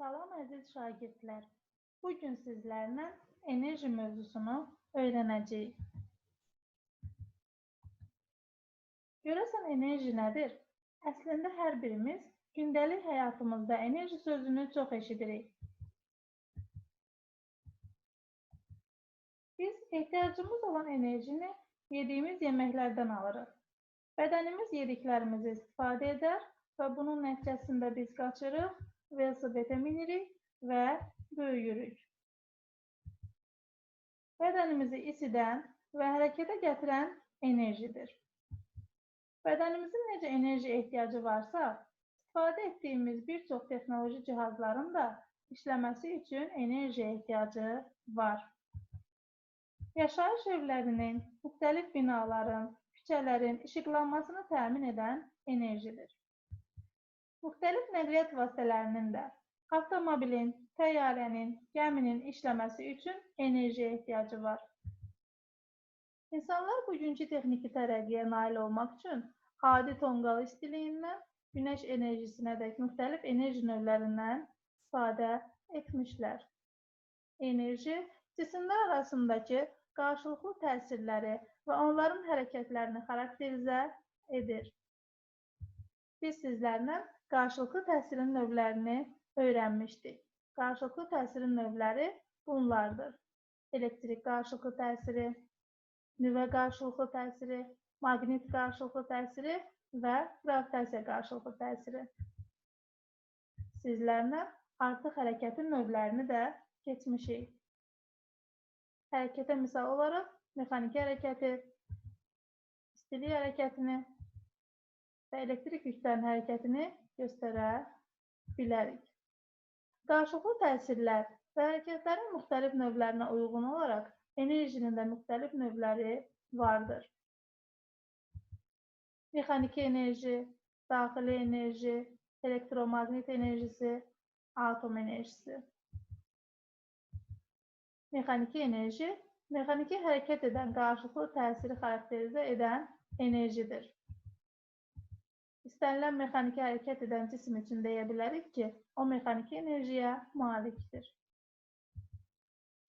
Salam əziz şagirdlər. Bu gün sizlərlə enerji mövzusunu öyrənəcəyik. Görəsən enerji nədir? Əslində hər birimiz gündəlik həyatımızda enerji sözünü çox eşidirik. Biz ehtiyacımız olan enerjini yediyimiz yeməklərdən alırıq. Bədənimiz yediklərimizi istifadə edər və bunun nəticəsində biz qaçırıq velosipede minirik və böyüyürük. Bədənimizi isidən və hərəkətə gətirən enerjidir. Bədənimizin necə enerji ehtiyacı varsa, istifadə etdiyimiz bir çox texnoloji cihazların da işləməsi üçün enerji ehtiyacı var. Yaşayış evlərinin, müxtəlif binaların, küçələrin işıqlanmasını təmin edən enerjidir. Müxtəlif nəqliyyat vasitələrinin də avtomobilin, təyyarənin, gəminin işləməsi üçün enerjiyə ehtiyacı var. İnsanlar bugünkü texniki tərəqqiyə nail olmaq üçün adi tonqal istiliyindən günəş enerjisinədək müxtəlif enerji növlərindən istifadə etmişlər. Enerji cisimlər arasındakı qarşılıqlı təsirləri və onların hərəkətlərini xarakterizə edir. Biz sizlərlə qarşılıqlı təsirin növlərini öyrənmişdik. Qarşılıqlı təsirin növləri bunlardır. Elektrik qarşılıqlı təsiri, nüvə qarşılıqlı təsiri, maqnit qarşılıqlı təsiri və gravitasiya qarşılıqlı təsiri. Sizlərlə artıq hərəkətin növlərini də keçmişik. Hərəkətə misal olaraq mexaniki hərəkəti, istilik hərəkətini və elektrik yüklərin hərəkətini göstərə bilərik. Qarşılıqlı təsirlər və hərəkətlərin müxtəlif növlərinə uyğun olaraq enerjinin də müxtəlif növləri vardır. Mexaniki enerji, daxili enerji, elektromaqnit enerjisi, atom enerjisi. Mexaniki enerji, mexaniki hərəkət edən qarşılıqlı təsiri xarakterizə edən enerjidir. İstənilən mexaniki hərəkət edən cisim üçün deyə bilərik ki, o mexaniki enerjiyə malikdir.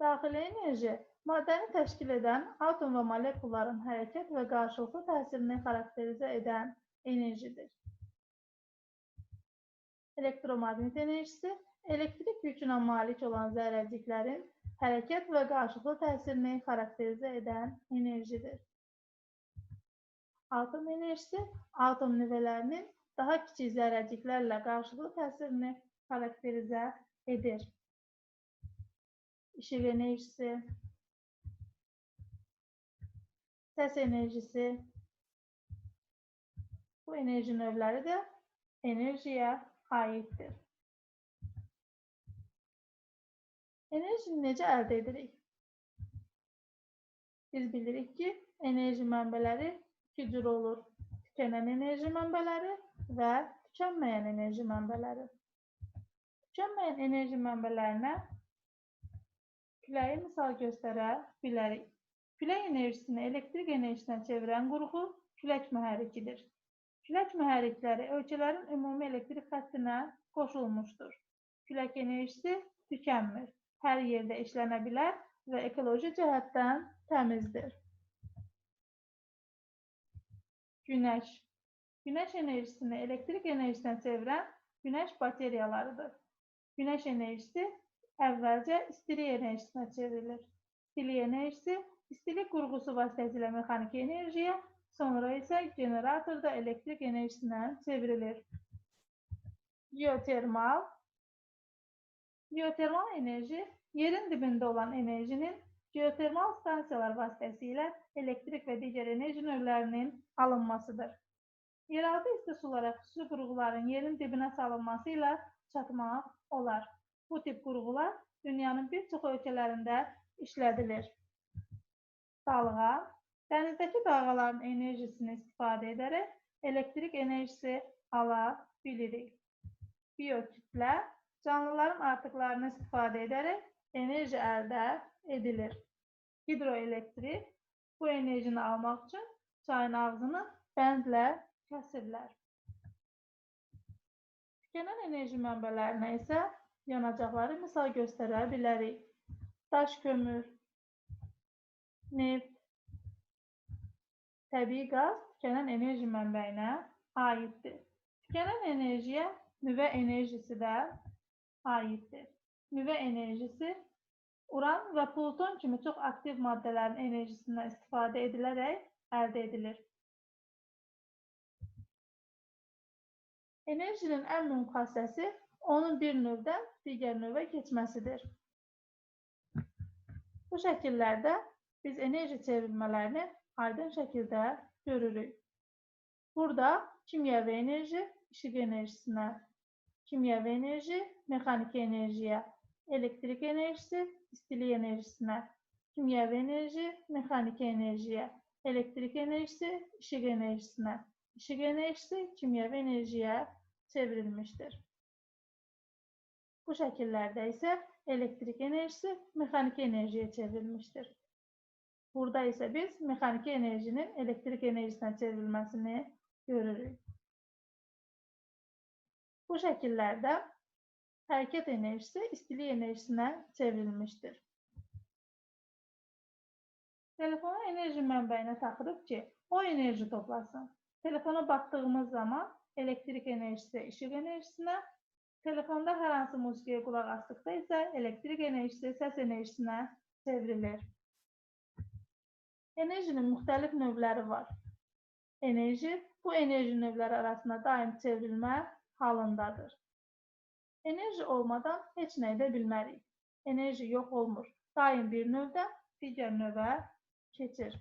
Daxili enerji maddəni təşkil edən atom və molekulların hərəkət və qarşılıqlı təsirini xarakterizə edən enerjidir. Elektromaqnit enerjisi elektrik yükünə malik olan zərrəciklərin hərəkət və qarşılıqlı təsirini xarakterizə edən enerjidir. Atom enerjisi atom nüvələrinin daha kiçik zərrəciklərlə qarşılıqlı təsirini xarakterizə edir. İşıq enerjisi, səs enerjisi, bu enerji növləri də enerjiyə aiddir. Enerjini necə əldə edirik? Biz bilirik ki, enerji mənbələri iki cür olur. Tükənən enerji mənbələri və tükənməyən enerji mənbələri. Tükənməyən enerji mənbələrinə küləyi misal göstərə bilərik. Külək enerjisini elektrik enerjisinə çevirən qurğu külək mühərrikidir. Külək mühərrikləri ölkələrin ümumi elektrik xəttinə qoşulmuşdur. Külək enerjisi tükənmir, hər yerdə işlənə bilər və ekoloji cəhətdən təmizdir. Günəş. Günəş enerjisini elektrik enerjisinə çevirən günəş bateriyalarıdır. Günəş enerjisi əvvəlcə istilik enerjisinə çevrilir. İstilik enerjisi istilik qurğusu vasitəsilə mexaniki enerjiyə, sonra isə generatorda elektrik enerjisinə çevrilir. Geotermal Geotermal enerji yerin dibində olan enerjinin geotermal stansiyalar vasitəsilə elektrik və digər enerji növlərinin alınmasıdır. Yeraltı isti sulara xüsusi qurğuların yerin dibinə salınması ilə çatmaq olar. Bu tip qurğular dünyanın bir çox ölkələrində işlədilir. Dalğa, dənizdəki dalğaların enerjisini istifadə edərək elektrik enerjisi ala bilirik. Biokütlə, canlıların artıqlarını istifadə edərək enerji əldə edilir. Hidroelektrik bu enerjini almaq üçün çayın ağzını bəndlə kəsirlər. Tükənən enerji mənbələrinə isə yanacaqları misal göstərə bilərik. Daş kömür, neft, təbii qaz tükənən enerji mənbəyinə aiddir. Tükənən enerjiyə nüvə enerjisi də aiddir. Nüvə enerjisi uran və pluton kimi çox aktiv maddələrin enerjisindən istifadə edilərək əldə edilir. Enerjinin ən mühüm xassəsi onun bir növdən digər növə keçməsidir. Bu şəkillərdə biz enerji çevrilmələrini aydın şəkildə görürük. Burada kimyəvi enerji işıq enerjisinə, kimyəvi enerji mexaniki enerjiyə, elektrik enerjisi istilik enerjisinə, kimyəvi enerji mexaniki enerjiyə, elektrik enerjisi işıq enerjisinə, işıq enerjisi kimyəvi enerjiyə çevrilmişdir. Bu şəkillərdə isə elektrik enerjisi mexaniki enerjiyə çevrilmişdir. Burada isə biz mexaniki enerjinin elektrik enerjisinə çevrilməsini görürük. Bu şəkillərdə hərəkət enerjisi istilik enerjisinə çevrilmişdir. Telefonu enerji mənbəyinə taxırıq ki, o enerji toplasın. Telefona baxdığımız zaman elektrik enerjisi işıq enerjisinə, telefonda hər hansı musiqiyə qulaq asdıqda isə elektrik enerjisi səs enerjisinə çevrilir. Enerjinin müxtəlif növləri var. Enerji bu enerji növləri arasında daim çevrilmə halındadır. Enerji olmadan heç nə edə bilmərik. Enerji yox olmur. Daim bir növdən digər növə keçir.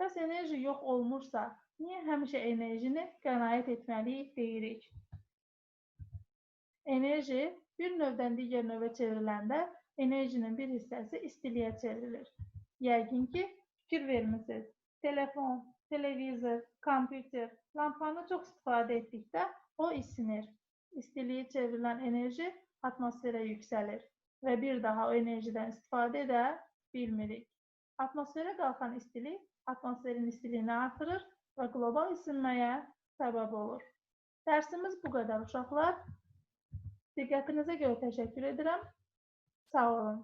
Bəs enerji yox olmursa, niyə həmişə enerjini qənaət etməliyik deyirik? Enerji bir növdən digər növə çevriləndə enerjinin bir hissəsi istiliyə çevrilir. Yəqin ki, fikir vermisiniz. Telefon, televizor, kompüter, lampanı çox istifadə etdikdə o isinir. İstiliyə çevrilən enerji atmosferə yüksəlir və bir daha o enerjidən istifadə edə bilmirik. Atmosferə qalxan istilik atmosferin istiliyini artırır və qlobal isinməyə səbəb olur. Dərsimiz bu qədər uşaqlar. Diqqətinizə görə təşəkkür edirəm. Sağ olun.